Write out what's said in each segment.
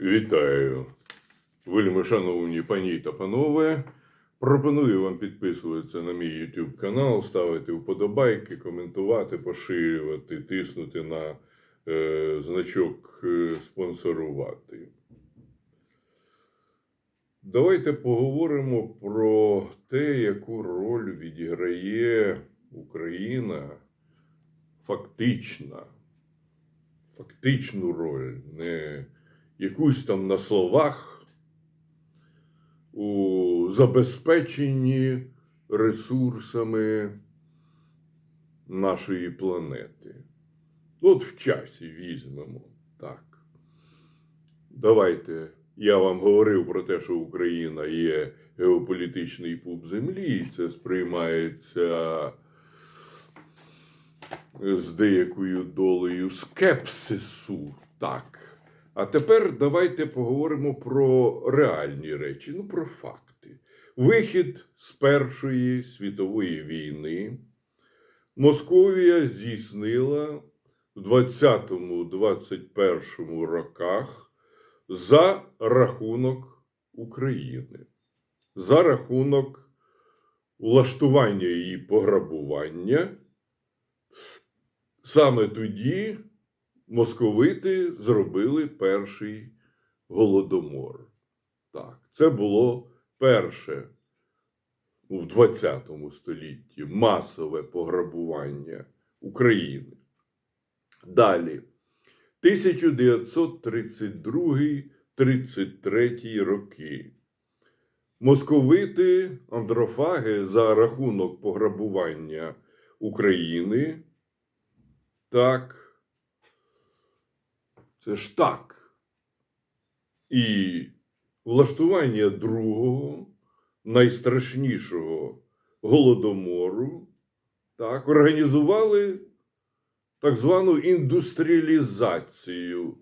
Вітаю, вельми шановні пані та панове. Пропоную вам підписуватися на мій YouTube канал, ставити вподобайки, коментувати, поширювати, тиснути на е, значок е, спонсорувати. Давайте поговоримо про те, яку роль відіграє Україна фактична. Фактичну роль, не якусь там на словах у забезпеченні ресурсами нашої планети. От в часі візьмемо так. Давайте. Я вам говорив про те, що Україна є геополітичний пуп землі, і це сприймається з деякою долею скепсису. Так. А тепер давайте поговоримо про реальні речі, ну про факти. Вихід з Першої світової війни Московія здійснила в 20-21 роках за рахунок України, за рахунок влаштування її пограбування. Саме тоді московити зробили перший голодомор. Так, це було перше в 20 столітті масове пограбування України. Далі, 1932-33 роки. Московити андрофаги за рахунок пограбування України. Так, це ж так. І влаштування другого, найстрашнішого голодомору, так, організували так звану індустріалізацію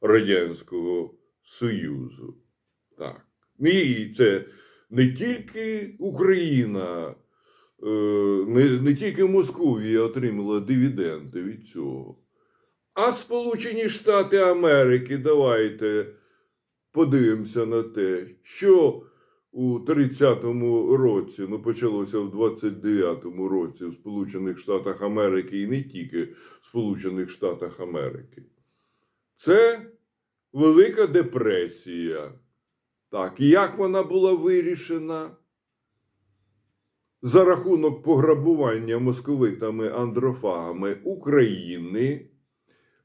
Радянського Союзу. Так. І це не тільки Україна, е, не, не тільки Московія отримала дивіденди від цього. А Сполучені Штати Америки, давайте подивимося на те, що у 30-му році, ну почалося в 29-му році в Сполучених Штатах Америки і не тільки в Сполучених Штатах Америки. Це Велика депресія. Так, і як вона була вирішена? За рахунок пограбування московитами андрофагами України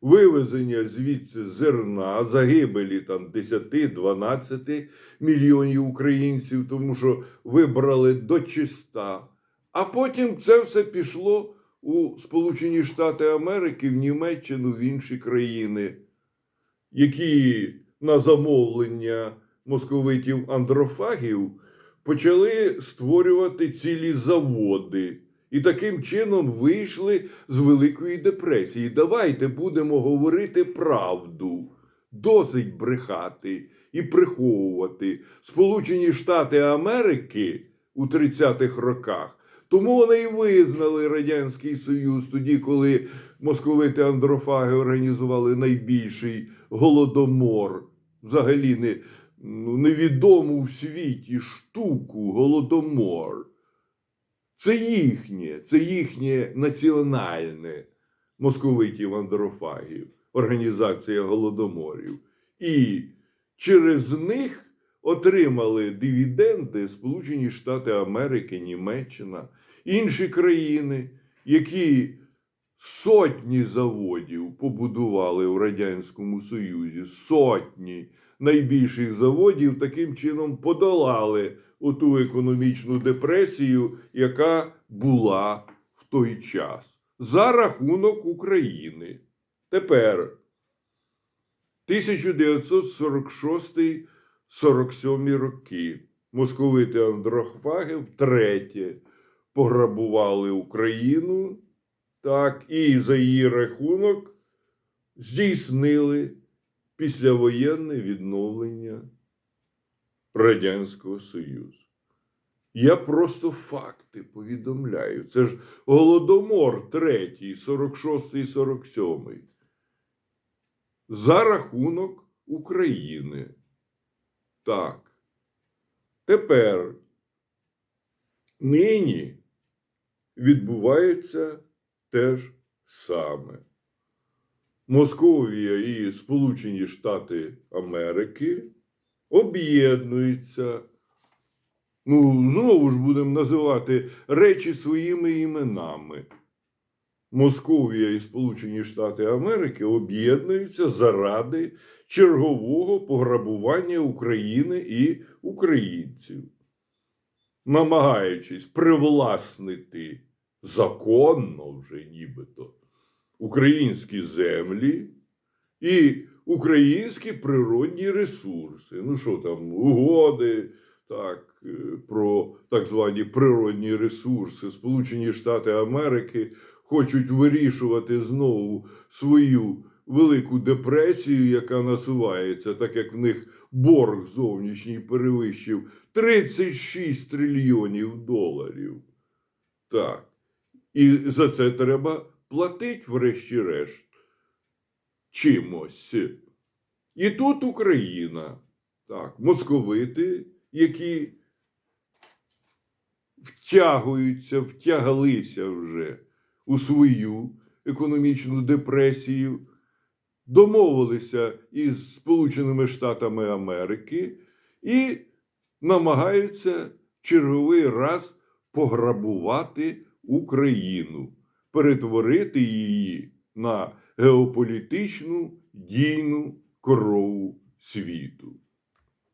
вивезення звідси зерна, загибелі там 10-12 мільйонів українців, тому що вибрали до чиста. А потім це все пішло у Сполучені Штати Америки, в Німеччину, в інші країни, які на замовлення московитів андрофагів почали створювати цілі заводи. І таким чином вийшли з Великої депресії. Давайте будемо говорити правду, досить брехати і приховувати Сполучені Штати Америки у 30-х роках. Тому вони і визнали Радянський Союз тоді, коли московити андрофаги організували найбільший голодомор, взагалі не, ну, невідому в світі штуку голодомор. Це їхнє, це їхнє національне московитів андрофагів, організація голодоморів. І через них отримали дивіденди Сполучені Штати Америки, Німеччина, інші країни, які сотні заводів побудували в Радянському Союзі, сотні найбільших заводів таким чином подолали оту економічну депресію, яка була в той час за рахунок України. Тепер 1946-47 роки московити андрофаги втретє пограбували Україну, так, і за її рахунок здійснили післявоєнне відновлення Радянського Союзу. Я просто факти повідомляю. Це ж Голодомор третій, 46-й, 47-й. За рахунок України. Так. Тепер нині відбувається теж саме. Московія і Сполучені Штати Америки об'єднуються. Ну, знову ж будемо називати речі своїми іменами. Московія і Сполучені Штати Америки об'єднуються заради чергового пограбування України і українців, намагаючись привласнити законно вже нібито українські землі і українські природні ресурси. Ну що там, угоди, так, е, про так звані природні ресурси. Сполучені Штати Америки хочуть вирішувати знову свою велику депресію, яка насувається, так як в них борг зовнішній перевищив 36 трильйонів доларів. Так. І за це треба платити, врешті-решт, чимось. І тут Україна, так, московити, які втягуються, втягалися вже у свою економічну депресію, домовилися із Сполученими Штатами Америки і намагаються черговий раз пограбувати Україну, перетворити її на геополітичну дійну корову світу.